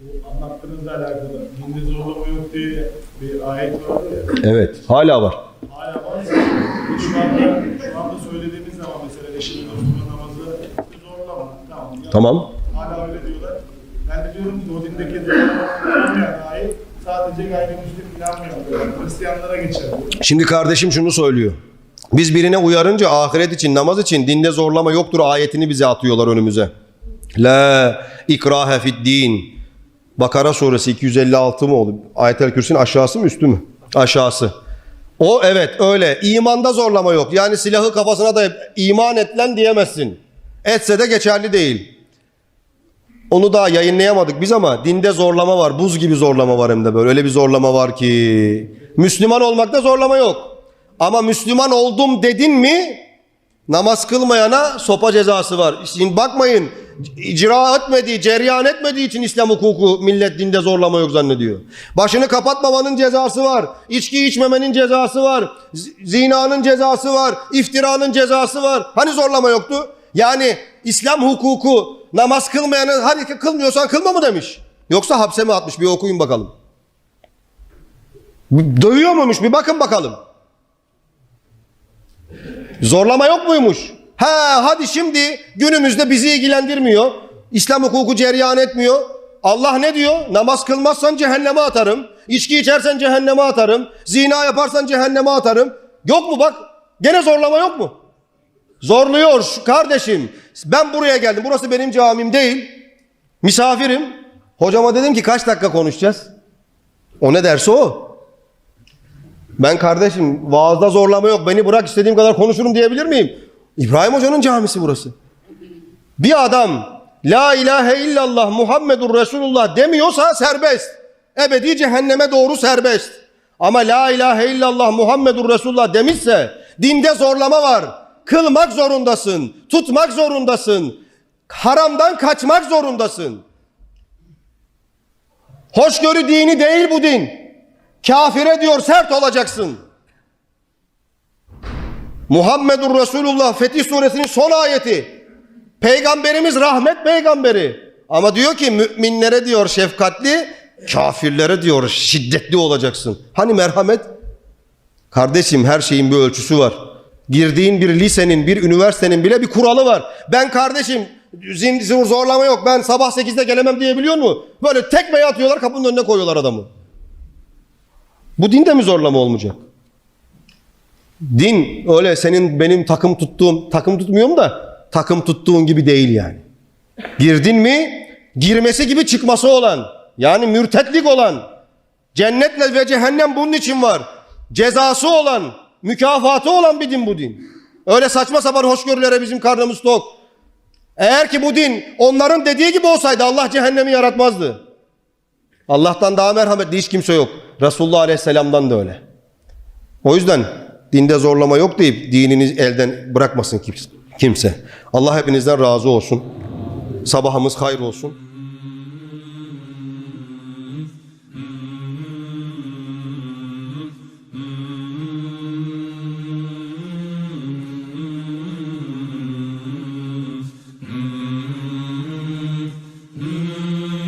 Bu anlattığınızla alakalı dinde zorlama yok diye bir ayet vardı ya. Evet. Hala var. Hala var. Şu anda, şu anda söylediğimiz zaman mesela eşinin dostunun namazı zorlama. Tamam. Ya, Tamam. Hala öyle diyorlar. Ben de diyorum ki o dindeki zorlama ayet sadece gayrimüslim inanmayan Hristiyanlara geçer. Şimdi kardeşim şunu söylüyor. Biz birine uyarınca ahiret için, namaz için dinde zorlama yoktur ayetini bize atıyorlar önümüze. La ikrahe fid din. Bakara suresi 256 mı oldu? Ayet-el Kürsü'nün aşağısı mı üstü mü? Aşağısı. O evet öyle. İmanda zorlama yok. Yani silahı kafasına dayayıp iman et lan diyemezsin. Etse de geçerli değil. Onu daha yayınlayamadık biz ama dinde zorlama var. Buz gibi zorlama var hem de böyle. Öyle bir zorlama var ki. Müslüman olmakta zorlama yok. Ama Müslüman oldum dedin mi namaz kılmayana sopa cezası var. Şimdi bakmayın icra etmediği, cereyan etmediği için İslam hukuku millet dinde zorlama yok zannediyor. Başını kapatmamanın cezası var. İçki içmemenin cezası var. Zinanın cezası var. iftiranın cezası var. Hani zorlama yoktu? Yani İslam hukuku namaz kılmayanı hadi kılmıyorsan kılma mı demiş? Yoksa hapse mi atmış? Bir okuyun bakalım. Dövüyor muymuş? Bir bakın bakalım. Zorlama yok muymuş? Ha hadi şimdi günümüzde bizi ilgilendirmiyor. İslam hukuku cereyan etmiyor. Allah ne diyor? Namaz kılmazsan cehenneme atarım. İçki içersen cehenneme atarım. Zina yaparsan cehenneme atarım. Yok mu bak? Gene zorlama yok mu? Zorluyor kardeşim. Ben buraya geldim. Burası benim camim değil. Misafirim. Hocama dedim ki kaç dakika konuşacağız? O ne derse o. Ben kardeşim vaazda zorlama yok. Beni bırak istediğim kadar konuşurum diyebilir miyim? İbrahim Hoca'nın camisi burası. Bir adam La ilahe illallah Muhammedur Resulullah demiyorsa serbest. Ebedi cehenneme doğru serbest. Ama La ilahe illallah Muhammedur Resulullah demişse dinde zorlama var. Kılmak zorundasın. Tutmak zorundasın. Haramdan kaçmak zorundasın. Hoşgörü dini değil bu din. Kafire diyor sert olacaksın. Muhammedur Resulullah Fetih Suresinin son ayeti. Peygamberimiz rahmet peygamberi. Ama diyor ki müminlere diyor şefkatli, kafirlere diyor şiddetli olacaksın. Hani merhamet? Kardeşim her şeyin bir ölçüsü var. Girdiğin bir lisenin, bir üniversitenin bile bir kuralı var. Ben kardeşim zin, zorlama yok. Ben sabah 8'de gelemem diyebiliyor mu? Böyle tekmeyi atıyorlar kapının önüne koyuyorlar adamı. Bu dinde mi zorlama olmayacak? Din öyle senin benim takım tuttuğum, takım tutmuyorum da takım tuttuğun gibi değil yani. Girdin mi girmesi gibi çıkması olan yani mürtetlik olan cennetle ve cehennem bunun için var. Cezası olan, mükafatı olan bir din bu din. Öyle saçma sapan hoşgörülere bizim karnımız tok. Eğer ki bu din onların dediği gibi olsaydı Allah cehennemi yaratmazdı. Allah'tan daha merhametli hiç kimse yok. Resulullah Aleyhisselam'dan da öyle. O yüzden dinde zorlama yok deyip dininiz elden bırakmasın kimse. Allah hepinizden razı olsun. Sabahımız hayır olsun. Mm-hmm.